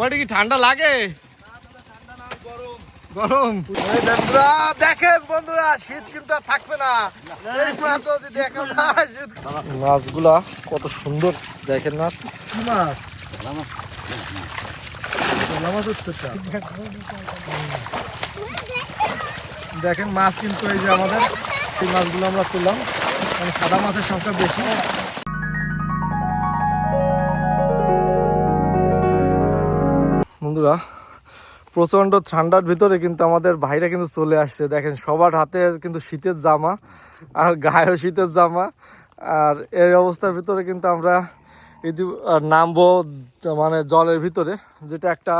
ওটা কি ঠান্ডা লাগে? গরম। দেখেন বন্ধুরা শীত কিন্তু আর থাকবে না। এই মাছ যদি দেখা যায় মাছগুলা কত সুন্দর দেখেন মাছ। মাছ হচ্ছে দেখেন মাছ কিন্তু এই যে আমাদের সেই মাছগুলো আমরা তুললাম। মানে সাদা মাছের সংখ্যা বেশি। বন্ধুরা প্রচণ্ড ঠান্ডার ভিতরে কিন্তু আমাদের ভাইরা কিন্তু চলে আসছে। দেখেন, সবার হাতে কিন্তু শীতের জামা আর গায়েও শীতের জামা। আর এই অবস্থার ভিতরে কিন্তু আমরা ইতি নামবো মানে জলের ভিতরে, যেটা একটা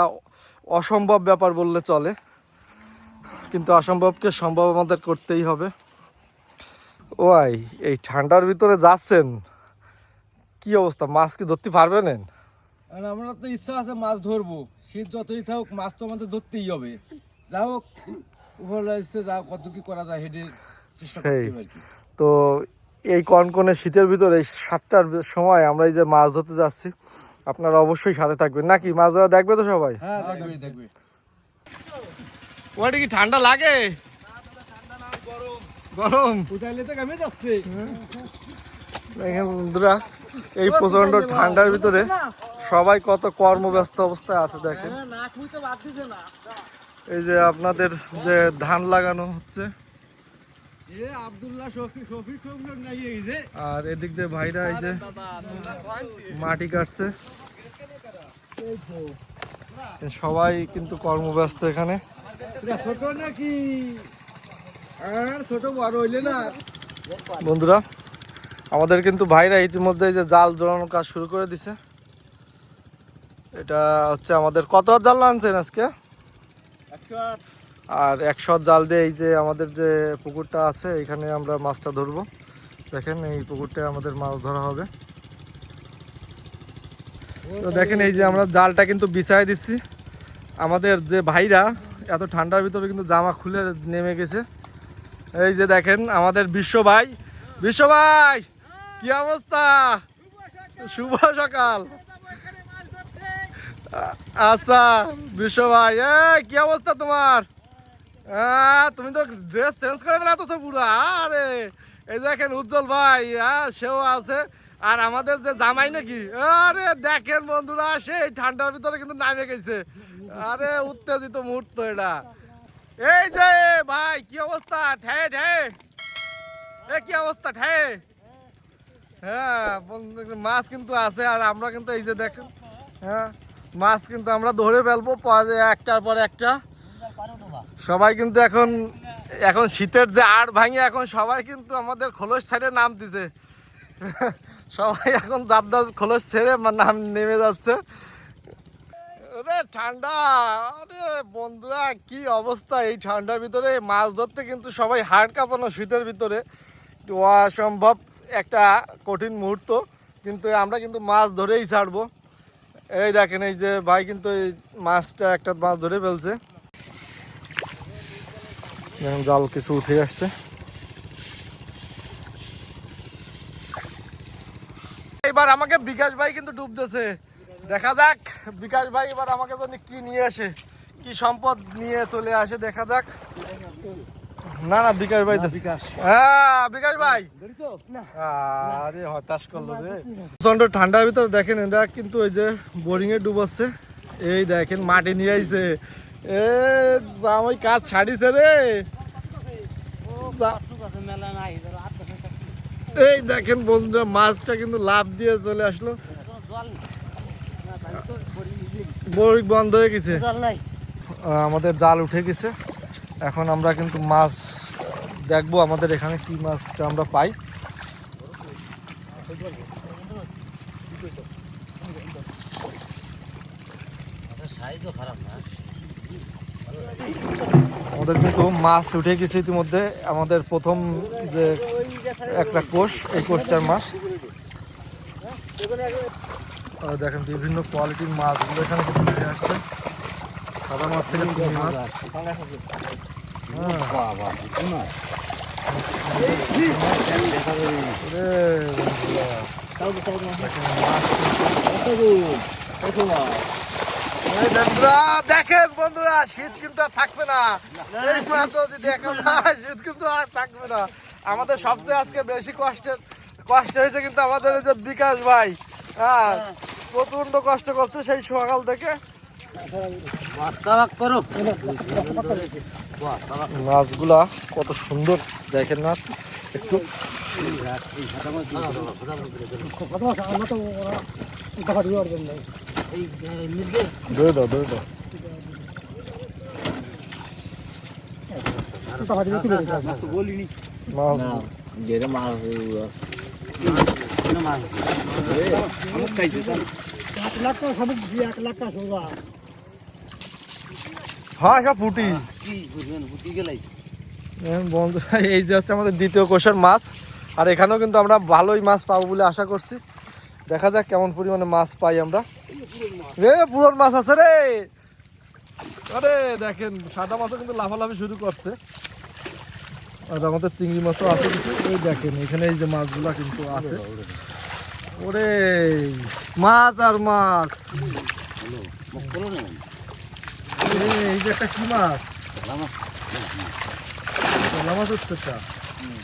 অসম্ভব ব্যাপার বললে চলে। কিন্তু অসম্ভবকে সম্ভব আমাদের করতেই হবে। ওয়াই, এই ঠান্ডার ভিতরে যাচ্ছেন? কি অবস্থা? মাছ কি ধরতে পারবেন? আমরা তো ইচ্ছা আছে মাছ ধরবো। শীত যতই থাকুক মাছ তো আমাদের ধরতেই হবে। যা হোক উপর যা কত কি করা যায় হেঁটে চেষ্টা করতে আর কি। তো এই কনকনে শীতের ভিতরে এই সাতটার সময় আমরা এই যে মাছ ধরতে যাচ্ছি আপনারা অবশ্যই সাথে থাকবেন। নাকি মাছ ধরা দেখবে তো সবাই? হ্যাঁ দেখবে দেখবে। ওটা কি ঠান্ডা লাগে? গরম। গরম। কোথায় লেতে যাচ্ছে? দেখেন বন্ধুরা এই প্রচণ্ড ঠান্ডার ভিতরে সবাই কত কর্মব্যস্ত অবস্থায় আছে দেখেন। হ্যাঁ, এই যে আপনাদের যে ধান লাগানো হচ্ছে। আর এদিক দিয়ে ভাইরা এই যে মাটি কাটছে। সবাই কিন্তু কর্মব্যস্ত এখানে। ছোট নাকি? আর ছোট বড় হইলে না। বন্ধুরা আমাদের কিন্তু ভাইরা ইতিমধ্যে এই যে জাল জড়ানোর কাজ শুরু করে দিছে। এটা হচ্ছে আমাদের কত জাল আনছেন আজকে? আর একশো জাল দিয়ে এই যে আমাদের যে পুকুরটা আছে এখানে আমরা মাছটা ধরবো। দেখেন এই পুকুরটায় আমাদের মাছ ধরা হবে। তো দেখেন এই যে আমরা জালটা কিন্তু বিছাই দিচ্ছি। আমাদের যে ভাইরা এত ঠান্ডার ভিতরে কিন্তু জামা খুলে নেমে গেছে। এই যে দেখেন আমাদের বিশ্ব ভাই বিশ্ব ভাই! কি অবস্থা? শুভ সকাল। আচ্ছা বিশ্ব ভাই কি অবস্থা তোমার? আহ, তুমি তো ড্রেস চেঞ্জ করে তো পুরো আরে। এই দেখেন উজ্জ্বল ভাই হ্যাঁ সেও আছে। আর আমাদের যে জামাই নাকি আরে দেখেন বন্ধুরা সেই ঠান্ডার ভিতরে কিন্তু নামে গেছে। আরে উত্তেজিত মুহূর্ত এটা। এই যে ভাই কি অবস্থা? ঠে ঠে এ কি অবস্থা? ঠে হ্যাঁ মাছ কিন্তু আছে, আর আমরা কিন্তু এই যে দেখেন হ্যাঁ মাছ কিন্তু আমরা ধরে ফেলব একটার পর একটা। সবাই কিন্তু এখন এখন শীতের যে আড় ভাঙে, এখন সবাই কিন্তু আমাদের খোলস ছেড়ে নাম দিছে। সবাই এখন যাদ্দা খোলস ছেড়ে নাম নেমে যাচ্ছে। আরে ঠান্ডা, আরে বন্ধুরা, কি অবস্থা এই ঠান্ডার ভিতরে? মাছ ধরতে কিন্তু সবাই হাড় কাঁপানো শীতের ভিতরে। অসম্ভব। একটা কঠিন মুহূর্ত, কিন্তু আমরা কিন্তু মাছ ধরেই ছাড়বো। এই দেখেন, এই যে ভাই কিন্তু এই মাছটা একটা মাছ ধরে ফেলছে। জাল কিছু উঠে আসছে। এবার আমাকে বিকাশ ভাই কিন্তু ডুবতেছে দেখা যাক, বিকাশ ভাই এবার আমাকে জন্য কি নিয়ে আসে, কি সম্পদ নিয়ে চলে আসে, দেখা যাক। না না বিকাশ ভাই বিকাশ। হ্যাঁ বিকাশ ভাই। আরে হতাশ করল রে। প্রচণ্ড ঠান্ডার ভিতরে দেখেন এরা কিন্তু ওই যে বোরিং এ ডুবাচ্ছে। এই দেখেন মাটি নিয়ে আইছে। এ জামাই কাজ ছাড়িছে রে। এই দেখেন বন্ধুরা মাছটা কিন্তু লাভ দিয়ে চলে আসলো। বোরিং বন্ধ হয়ে গেছে। আমাদের জাল উঠে গেছে। এখন আমরা কিন্তু মাছ, দেখব আমাদের এখানে কি মাছটা আমরা পাই। আমাদের কিন্তু মাছ উঠে গেছে ইতিমধ্যে। আমাদের প্রথম যে একটা কোষ, এই কোষটার মাছ। দেখেন, বিভিন্ন কোয়ালিটির মাছগুলো এখানে আসছে সাদা মাছ থেকে মাছ। দেখেন বন্ধুরা, শীত কিন্তু আর থাকবে না। শীত কিন্তু আর থাকবে না। আমাদের সবচেয়ে আজকে বেশি কষ্টের, কষ্ট হয়েছে কিন্তু আমাদের যে বিকাশ ভাই। হ্যাঁ প্রচণ্ড কষ্ট করছে সেই সকাল থেকে। মাছগুলা কত সুন্দর। দেখেন মাছ একটু। ধরে দাও ধরে দাও। মাছ হ্যাঁ সব ফুটি। এখন বন্ধুরা এই যে হচ্ছে আমাদের দ্বিতীয় কোষের মাছ। আর এখানেও কিন্তু আমরা ভালোই মাছ পাবো বলে আশা করছি। দেখা যাক কেমন পরিমাণে মাছ পাই আমরা। এ পুরন মাছ আছে রে! আরে দেখেন সাদা মাছও কিন্তু লাফালাফি শুরু করছে। আর আমাদের চিংড়ি মাছও আছে কিছু। ওই দেখেন এখানে এই যে মাছগুলা কিন্তু আছে। ওরে মাছ আর মাছ। এই যে একটা কি মাছ ভোলা মাছ হচ্ছে এটা হুম,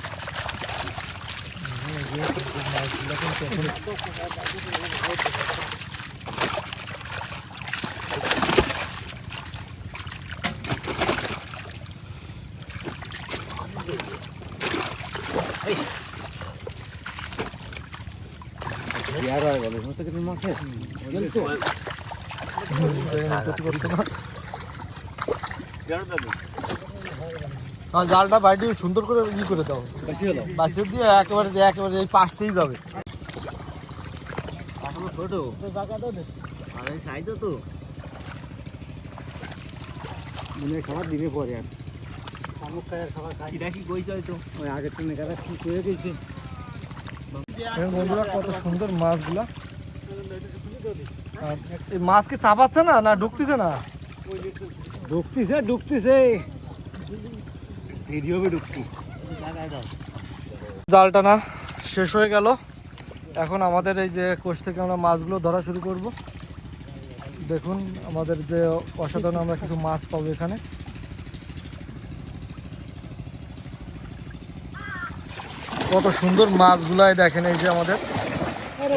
এই যে কিন্তু মাছগুলা কিন্তু এখন- দেখেন ক্ষতি করছে না। আর জালটা বাইরে সুন্দর করে ই করে দাও। বাঁচিয়ে দিয়ে একেবারে একেবারে এই পাশতেই যাবে। খাবার দিবে পরে আর। ওই আগের ট্রেনে কারা কি করে গেছে। বন্ধুরা কত সুন্দর মাছগুলা। আর এই মাছ কি চাপাচ্ছে না? না ঢুকতেছে না? ঢুকতেছে ঢুকতেছে। দেরি হবে ঢুকতে। জালটা না শেষ হয়ে গেল। এখন আমাদের এই যে কোষ থেকে আমরা মাছগুলো ধরা শুরু করব। দেখুন আমাদের যে অসাধারণ আমরা কিছু মাছ পাবো এখানে। কত সুন্দর মাছগুলাই দেখেন এই যে আমাদের। আরে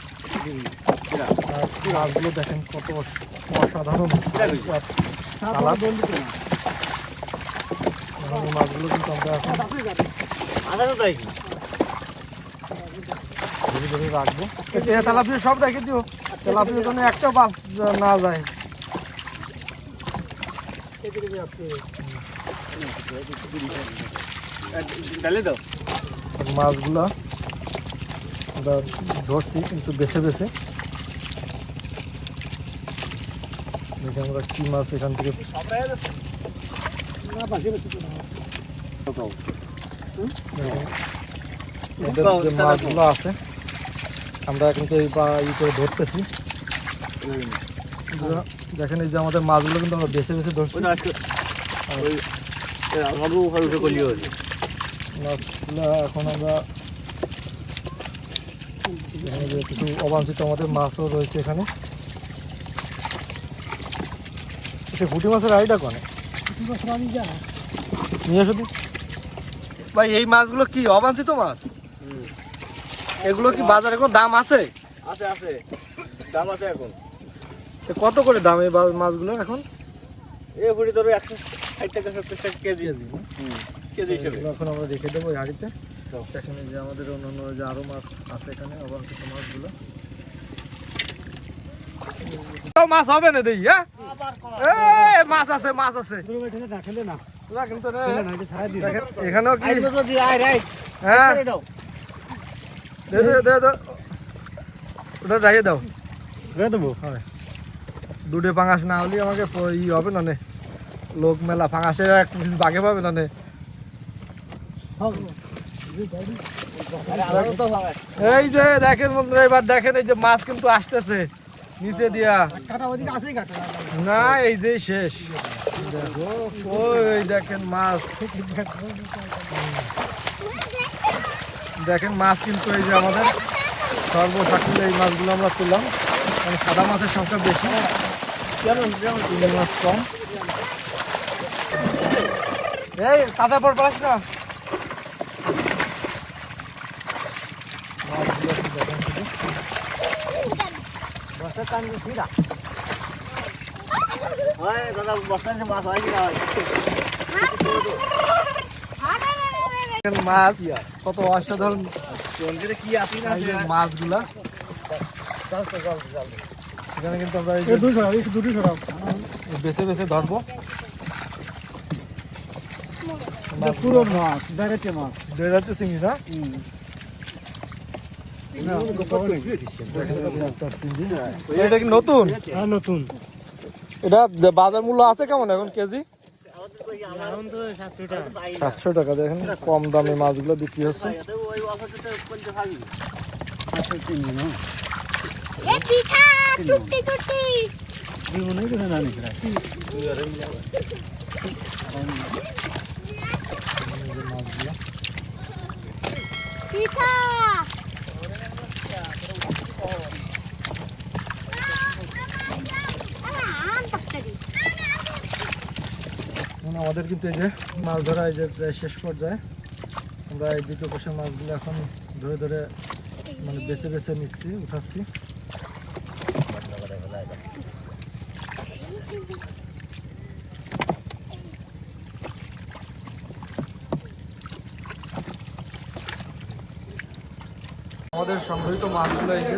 আর মাছগুলো দেখেন কত অসাধারণ কালার। মাছগুলো কিন্তু আমরা এখন ধীরে ধীরে রাখব। তেলাপিয়া সব রেখে দিও। তেলাপিয়ার জন্য একটা বাস না যায়। মাছগুলা আমরা ধরছি কিন্তু বেছে বেছে। দেখি আমরা কি মাছ এখান থেকে দেখেন, এদের যে মাছগুলো আছে আমরা কিন্তু এই বা ই করে ধরতেছি। দেখেন এই যে আমাদের মাছগুলো কিন্তু আমরা বেছে বেছে ধরছি। মাছগুলো এখন আমরা এখানে কিছু অবাঞ্ছিত আমাদের মাছও রয়েছে এখানে। সে পুঁটি মাছের আইডা কনে? নিয়ে এসো। ভাই এই মাছগুলো কি অবাঞ্ছিত মাছ? এগুলো কি বাজারে কোনো দাম আছে? আছে আছে। দাম আছে এখন। তো কত করে দাম এই মাছগুলোর এখন? এ ভরি ধরো একশো ষাট টাকা সত্তর টাকা কেজি। কেজি হিসেবে। এখন আমরা রেখে দেবো এই হাঁড়িতে। এখানে যে আমাদের অন্যান্য যে আরও মাছ আছে এখানে অবাঞ্ছিত মাছগুলো। তাও মাছ হবে না দেই হ্যাঁ? মাছ আছে মাছ আছে। তোরা কিন্তু রে, দেখেন, এখানেও কি? হ্যাঁ। দে দে দে দে। ওটা রাইয়ে দাও। দুটো পাঙাশ না হলে আমাকে ই হবে না নে? লোক মেলা পাঙাশের এক পিস বাগে পাবে না নে? এই যে দেখেন বন্ধুরা এবার দেখেন এই যে মাছ কিন্তু আসতেছে। নিচে দিয়া। না এই যে শেষ। দেখো ওই দেখেন মাছ। দেখেন মাছ কিন্তু এই যে আমাদের সর্বসাকুল এই মাছগুলো আমরা তুললাম। মানে সাদা মাছের সংখ্যা বেশি। মাছ কম এই কাঁচা পর পড়াস না মাছগুলো একটু দেখেন শুধু। দেখেন মাছ কত অসাধারণ। এই যে মাছগুলা। এখানে কিন্তু আমরা যে বেছে বেছে ধরবো। পুরো মাছ বেড়েছে মাছ। হাতে চিংড়ি না দেখেন এই যে একটা চিংড়ি। এটা কি নতুন? হ্যাঁ নতুন। এটা বাজার মূল্য আছে কেমন এখন কেজি? সাতশো টাকা দেখেন কম দামে মাছগুলো বিক্রি হচ্ছে। পিঠা চুট্টি চুট্টি জীবনে তো জানি প্রায় পিঠা আম তরকারি এখন আমাদের কিন্তু এই যে মাছ ধরা এই যে প্রায় শেষ পর্যায়ে। আমরা এই দ্বিতীয় কোষের মাছগুলো এখন ধরে ধরে মানে বেছে বেছে নিচ্ছি, উঠাচ্ছি। আমাদের সংগৃহীত মাছগুলো এই যে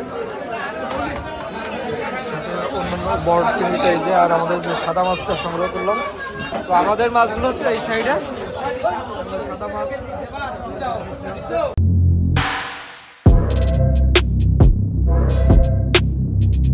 অন্যান্য বড় চিংড়িটা এই যে, আর আমাদের যে সাদা মাছটা সংগ্রহ করলাম তো আমাদের মাছগুলো হচ্ছে এই সাইডে। সাদা মাছ।